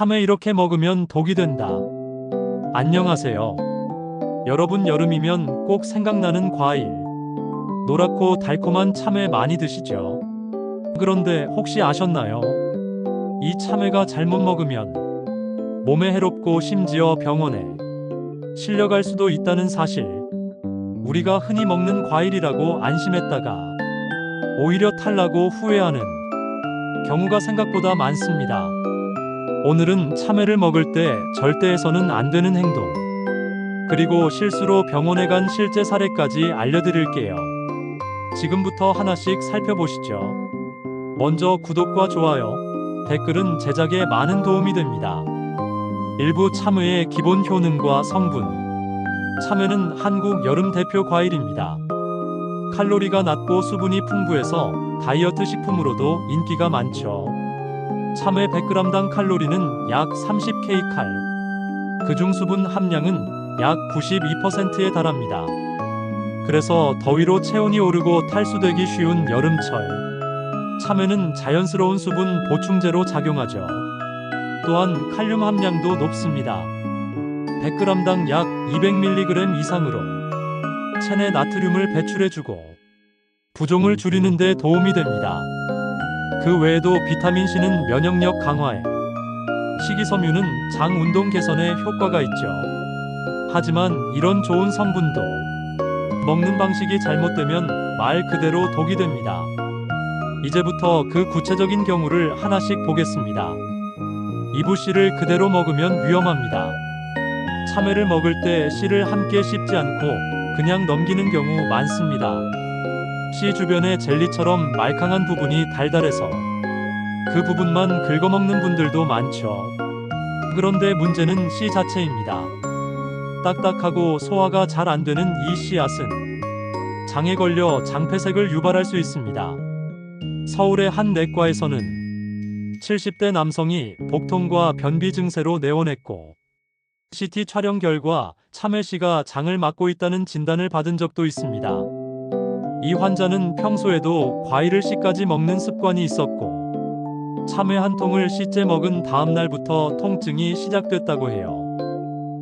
참외 이렇게 먹으면 독이 된다. 안녕하세요. 여러분 여름이면 꼭 생각나는 과일. 노랗고 달콤한 참외 많이 드시죠? 그런데 혹시 아셨나요? 이 참외가 잘못 먹으면 몸에 해롭고 심지어 병원에 실려갈 수도 있다는 사실. 우리가 흔히 먹는 과일이라고 안심했다가 오히려 탈나고 후회하는 경우가 생각보다 많습니다. 오늘은 참외를 먹을 때 절대 해서는 안 되는 행동, 그리고 실수로 병원에 간 실제 사례까지 알려드릴게요. 지금부터 하나씩 살펴보시죠. 먼저 구독과 좋아요, 댓글은 제작에 많은 도움이 됩니다. 일부 참외의 기본 효능과 성분. 참외는 한국 여름 대표 과일입니다. 칼로리가 낮고 수분이 풍부해서 다이어트 식품으로도 인기가 많죠. 참외 100g당 칼로리는 약 30kcal. 그중 수분 함량은 약 92%에 달합니다. 그래서 더위로 체온이 오르고 탈수되기 쉬운 여름철. 참외는 자연스러운 수분 보충제로 작용하죠. 또한 칼륨 함량도 높습니다. 100g당 약 200mg 이상으로 체내 나트륨을 배출해주고 부종을 줄이는 데 도움이 됩니다. 그 외에도 비타민 C는 면역력 강화에, 식이섬유는 장 운동 개선에 효과가 있죠. 하지만 이런 좋은 성분도 먹는 방식이 잘못되면 말 그대로 독이 됩니다. 이제부터 그 구체적인 경우를 하나씩 보겠습니다. 이부 씨를 그대로 먹으면 위험합니다. 참외를 먹을 때 씨를 함께 씹지 않고 그냥 넘기는 경우 많습니다. 씨 주변에 젤리처럼 말캉한 부분이 달달해서 그 부분만 긁어먹는 분들도 많죠. 그런데 문제는 씨 자체입니다. 딱딱하고 소화가 잘 안 되는 이 씨앗은 장에 걸려 장폐색을 유발할 수 있습니다. 서울의 한 내과에서는 70대 남성이 복통과 변비 증세로 내원했고 CT 촬영 결과 참외 씨가 장을 막고 있다는 진단을 받은 적도 있습니다. 이 환자는 평소에도 과일을 씨까지 먹는 습관이 있었고 참외 한 통을 씨째 먹은 다음 날부터 통증이 시작됐다고 해요.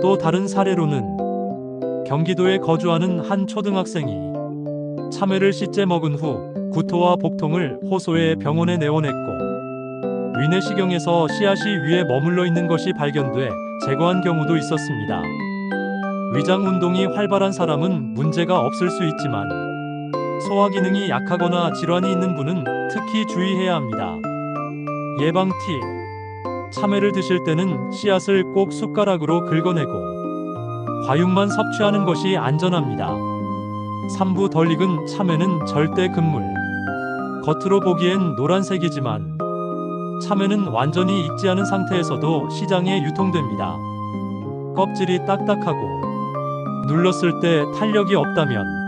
또 다른 사례로는 경기도에 거주하는 한 초등학생이 참외를 씨째 먹은 후 구토와 복통을 호소해 병원에 내원했고 위내시경에서 씨앗이 위에 머물러 있는 것이 발견돼 제거한 경우도 있었습니다. 위장 운동이 활발한 사람은 문제가 없을 수 있지만 소화 기능이 약하거나 질환이 있는 분은 특히 주의해야 합니다. 예방 팁. 참외를 드실 때는 씨앗을 꼭 숟가락으로 긁어내고 과육만 섭취하는 것이 안전합니다. 3부 덜 익은 참외는 절대 금물. 겉으로 보기엔 노란색이지만 참외는 완전히 익지 않은 상태에서도 시장에 유통됩니다. 껍질이 딱딱하고 눌렀을 때 탄력이 없다면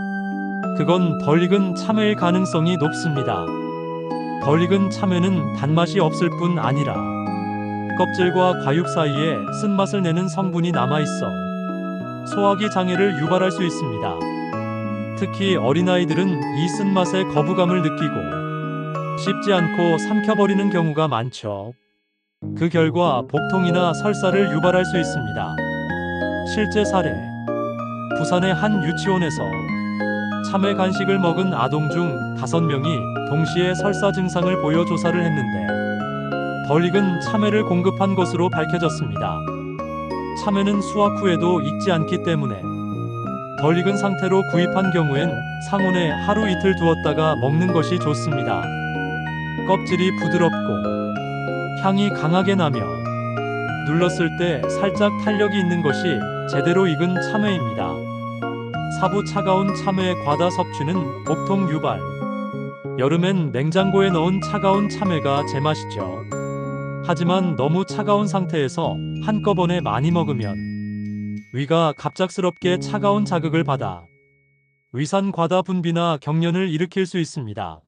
그건 덜 익은 참외일 가능성이 높습니다. 덜 익은 참외는 단맛이 없을 뿐 아니라 껍질과 과육 사이에 쓴맛을 내는 성분이 남아 있어 소화기 장애를 유발할 수 있습니다. 특히 어린아이들은 이 쓴맛에 거부감을 느끼고 씹지 않고 삼켜버리는 경우가 많죠. 그 결과 복통이나 설사를 유발할 수 있습니다. 실제 사례. 부산의 한 유치원에서 참외 간식을 먹은 아동 중 5명이 동시에 설사 증상을 보여 조사를 했는데 덜 익은 참외를 공급한 것으로 밝혀졌습니다. 참외는 수확 후에도 익지 않기 때문에 덜 익은 상태로 구입한 경우엔 상온에 하루 이틀 두었다가 먹는 것이 좋습니다. 껍질이 부드럽고 향이 강하게 나며 눌렀을 때 살짝 탄력이 있는 것이 제대로 익은 참외입니다. 사부 차가운 참외 과다 섭취는 복통 유발. 여름엔 냉장고에 넣은 차가운 참외가 제맛이죠. 하지만 너무 차가운 상태에서 한꺼번에 많이 먹으면 위가 갑작스럽게 차가운 자극을 받아 위산 과다 분비나 경련을 일으킬 수 있습니다.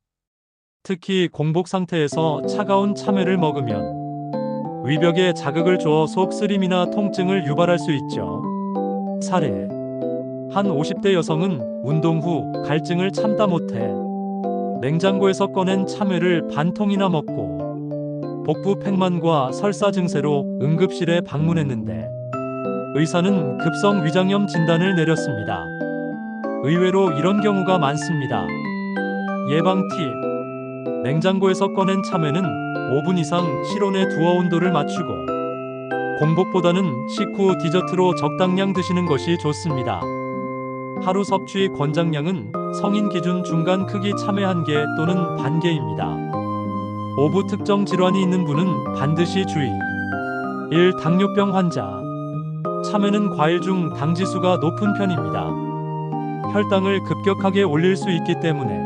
특히 공복 상태에서 차가운 참외를 먹으면 위벽에 자극을 줘속 쓰림이나 통증을 유발할 수 있죠. 사례. 한 50대 여성은 운동 후 갈증을 참다 못해 냉장고에서 꺼낸 참외를 반 통이나 먹고 복부 팽만과 설사 증세로 응급실에 방문했는데 의사는 급성 위장염 진단을 내렸습니다. 의외로 이런 경우가 많습니다. 예방 팁. 냉장고에서 꺼낸 참외는 5분 이상 실온에 두어 온도를 맞추고 공복보다는 식후 디저트로 적당량 드시는 것이 좋습니다. 하루 섭취 권장량은 성인 기준 중간 크기 참외 한 개 또는 반 개입니다. 오부 특정 질환이 있는 분은 반드시 주의. 1. 당뇨병 환자. 참외는 과일 중 당지수가 높은 편입니다. 혈당을 급격하게 올릴 수 있기 때문에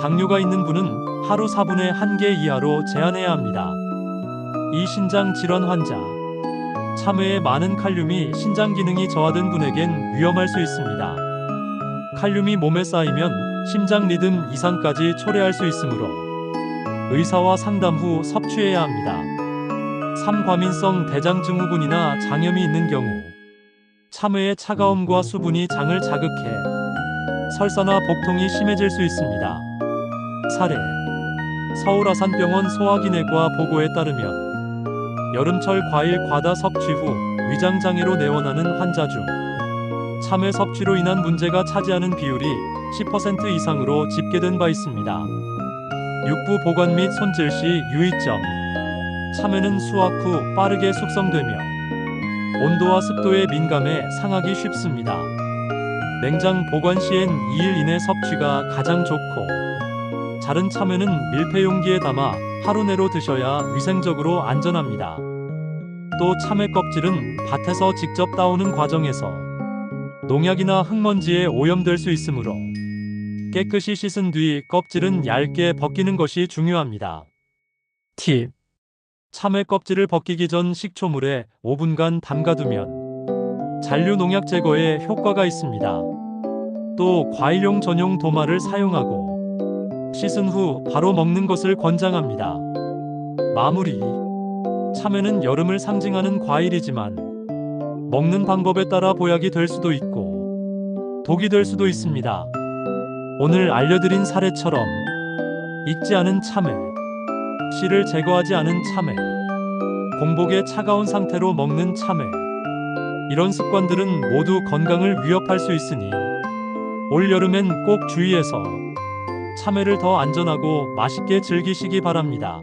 당뇨가 있는 분은 하루 4분의 1개 이하로 제한해야 합니다. 이 신장 질환 환자. 참외에 많은 칼륨이 신장 기능이 저하된 분에겐 위험할 수 있습니다. 칼륨이 몸에 쌓이면 심장 리듬 이상까지 초래할 수 있으므로 의사와 상담 후 섭취해야 합니다. 삼과민성 대장증후군이나 장염이 있는 경우 참외의 차가움과 수분이 장을 자극해 설사나 복통이 심해질 수 있습니다. 사례 서울 아산병원 소화기내과 보고에 따르면 여름철 과일 과다 섭취 후 위장 장애로 내원하는 환자 중 참외 섭취로 인한 문제가 차지하는 비율이 10% 이상으로 집계된 바 있습니다. 육부 보관 및 손질 시 유의점 참외는 수확 후 빠르게 숙성되며 온도와 습도에 민감해 상하기 쉽습니다. 냉장 보관 시엔 2일 이내 섭취가 가장 좋고 자른 참외는 밀폐 용기에 담아 하루 내로 드셔야 위생적으로 안전합니다. 또 참외 껍질은 밭에서 직접 따오는 과정에서 농약이나 흙먼지에 오염될 수 있으므로 깨끗이 씻은 뒤 껍질은 얇게 벗기는 것이 중요합니다. 팁. 참외 껍질을 벗기기 전 식초물에 5분간 담가두면 잔류 농약 제거에 효과가 있습니다. 또 과일용 전용 도마를 사용하고 씻은 후 바로 먹는 것을 권장합니다. 마무리. 참외는 여름을 상징하는 과일이지만 먹는 방법에 따라 보약이 될 수도 있고 독이 될 수도 있습니다. 오늘 알려드린 사례처럼 익지 않은 참외, 씨를 제거하지 않은 참외, 공복에 차가운 상태로 먹는 참외, 이런 습관들은 모두 건강을 위협할 수 있으니 올 여름엔 꼭 주의해서 참외를 더 안전하고 맛있게 즐기시기 바랍니다.